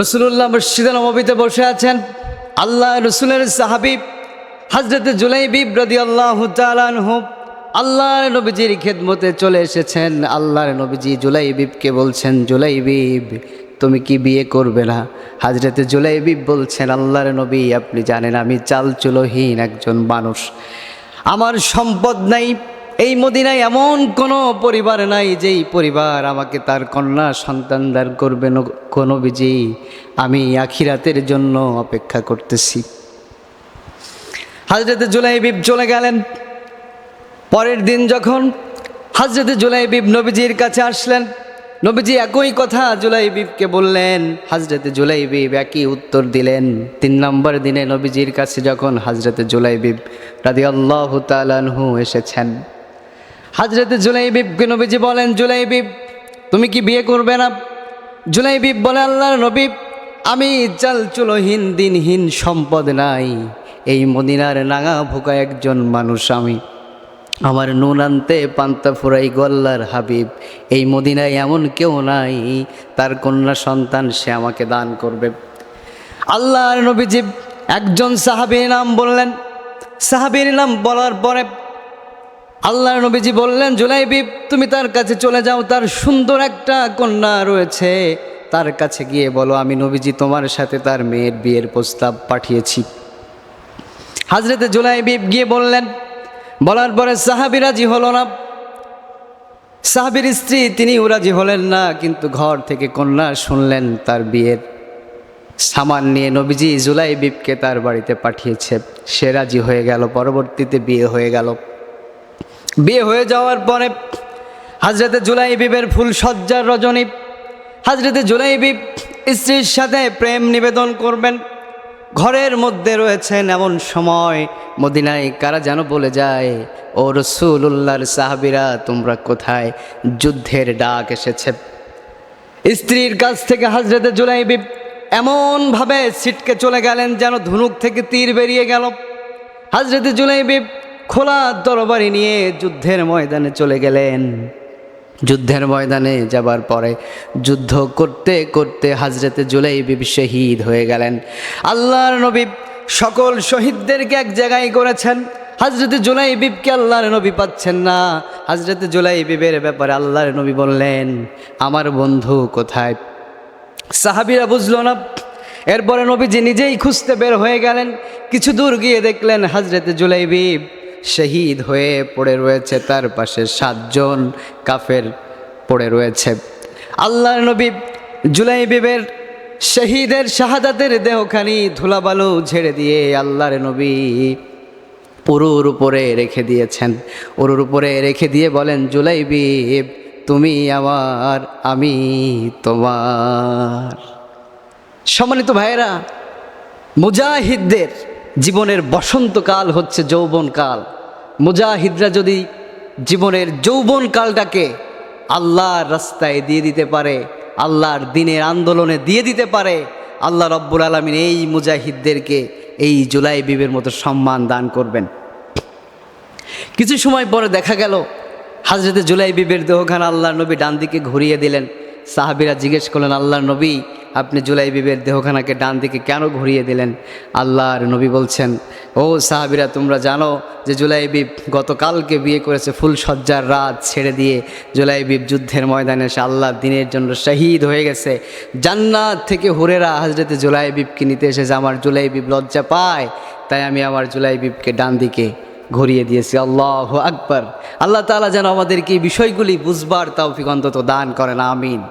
রসুল্লাহ মসজিদে নবীতে বসে আছেন আল্লাহ রসুলের সাহাবিব হজরত জুলাইবিব রদি আল্লাহ তালানহু আল্লাহর নবীজির খেদমতে চলে এসেছেন। আল্লাহর নবীজি জুলাইবিবকে বলছেন, জুলাইবিব, তুমি কি বিয়ে করবে না? হাজরতে জুলাইবিব বলছেন, আল্লাহর নবী, আপনি জানেন আমি চালচুলোহীন একজন মানুষ। আমার সম্পদ নাই এই মদিনায় এমন কোনো পরিবার নাই যেই পরিবার আমাকে তার কন্যা সন্তান দান করবে কোনো বিজি আমি আখিরাতের জন্য অপেক্ষা করতেছি। হাজরতে জুলাইবিব চলে গেলেন। পরের দিন যখন হাজরতে জুলাইবিব নবীজির কাছে আসলেন, নবীজি একই কথা জুলাইবিবকে বললেন হাজরতে জুলাইবিব একই উত্তর দিলেন। তিন নম্বর দিনে নবীজির কাছে যখন হাজরতে জুলাইবিব রাদি আল্লাহ তালানহু এসেছেন হাজরতে জুলাইবিবকে নবীজি বলেন জুলাইবিব তুমি কি বিয়ে করবে না? জুলাইবিব বলে, আল্লাহর নবী, আমি চাল চুলোহীন দিনহীন সম্পদ নাই। এই মদিনার নাঙা ভোকা একজন মানুষ আমি। আমার নুন আনতে পান্তা ফুরাই গল্লার হাবিব। এই মদিনায় এমন কেউ নাই, তার কন্যা সন্তান সে আমাকে দান করবে। আল্লাহর নবীজি একজন সাহাবীর নাম বললেন। সাহাবীর নাম বলার পরে আল্লাহর নবীজি বললেন জুলাইবিব তুমি তার কাছে চলে যাও, তার সুন্দর একটা কন্যা রয়েছে। তার কাছে গিয়ে বলো, আমি নবীজি তোমার সাথে তার মেয়ের বিয়ের প্রস্তাব পাঠিয়েছি। হাজরেতে জুলাইবিব গিয়ে বললেন, বলার পরে সাহাবি রাজি হলো না। সাহাবির স্ত্রী, তিনি রাজি হলেন না, কিন্তু ঘর থেকে কন্যা শুনলেন তার বিয়ের সামান নিয়ে নবীজি জুলাইবিবকে তার বাড়িতে পাঠিয়েছে। সে রাজি হয়ে গেল, পরবর্তীতে বিয়ে হয়ে গেল। বিয়ে হয়ে যাওয়ার পরে হাজরতে জুলাইবিবের ফুল সজ্জার রজনী। হাজরতে জুলাইবিব স্ত্রীর সাথে প্রেম নিবেদন করবেন। ঘরের মধ্যে রয়েছেন এমন সময় মদিনায় কারা যেন বলে যায়, ও রসুল রসুল্লাহর সাহাবিরা, তোমরা কোথায়? যুদ্ধের ডাক এসেছে। স্ত্রীর কাছ থেকে হাজরতে জুলাইবিব এমনভাবে ছিটকে চলে গেলেন যেন ধনুক থেকে তীর বেরিয়ে গেল। হাজরতে জুলাইবিব খোলা তরবারি নিয়ে যুদ্ধের ময়দানে চলে গেলেন। যুদ্ধের ময়দানে যাবার পরে যুদ্ধ করতে করতে হাজরতে জুলাইবিব শহীদ হয়ে গেলেন। আল্লাহর নবী সকল শহীদদেরকে এক জায়গায় করেছেন। হাজরতে জুলাইবিবকে আল্লাহর নবী পাচ্ছেন না। হাজরতে জুলাইবিবের ব্যাপারে আল্লাহর নবী বললেন, আমার বন্ধু কোথায়? সাহাবিরা বুঝলো না। এরপরে নবীজি নিজেই খুঁজতে বের হয়ে গেলেন। কিছু দূর গিয়ে দেখলেন হাজরতে জুলাইবিব শহীদ হয়ে পড়ে রয়েছে তার পাশে সাতজন কাফের পড়ে রয়েছে। আল্লাহর নবী জুলাইবিবের শহীদের শাহাদাতের দেহখানি ধুলাবালু ঝেড়ে দিয়ে আল্লাহর নবী উরুর উপরে রেখে দিয়েছেন। উরুর উপরে রেখে দিয়ে বলেন, জুলাইবিব, তুমি আমার, আমি তোমার। সম্মানিত ভাইয়েরা, মুজাহিদদের জীবনের বসন্তকাল হচ্ছে যৌবনকাল। মুজাহিদরা যদি জীবনের যৌবনকালটাকে আল্লাহর রাস্তায় দিয়ে দিতে পারে, আল্লাহর দিনের আন্দোলনে দিয়ে দিতে পারে, আল্লাহ রব্বুল আলমিন এই মুজাহিদদেরকে এই জুলাই বিবের মতো সম্মান দান করবেন। কিছু সময় পরে দেখা গেল, হাজরতে জুলাই বিবের দেহখান আল্লাহর নবী ডান দিকে ঘুরিয়ে দিলেন। সাহাবিরা জিজ্ঞেস করলেন, আল্লাহর নবী আপনি জুলাই বিবের দেহখানাকে ডান দিকে কেন ঘুরিয়ে দিলেন? আল্লাহর নবী বলছেন, ও সাহাবিরা, তোমরা জানো যে জুলাই বিব গতকালকে বিয়ে করেছে ফুল সজ্জার রাত ছেড়ে দিয়ে জুলাই বিব যুদ্ধের ময়দানে এসে আল্লাহ দিনের জন্য শহীদ হয়ে গেছে। জান্নাত থেকে হুরেরা হাজরতে জুলাই বিবকে নিতে এসেছে আমার জুলাই বিব লজ্জা পায়, তাই আমি আমার জুলাই বিবকে ডান দিকে ঘুরিয়ে দিয়েছি। আল্লাহ আকবর। আল্লাহ তালা যেন আমাদেরকে এই বিষয়গুলি বুঝবার তৌফিক অন্তত দান করেন, আমিন।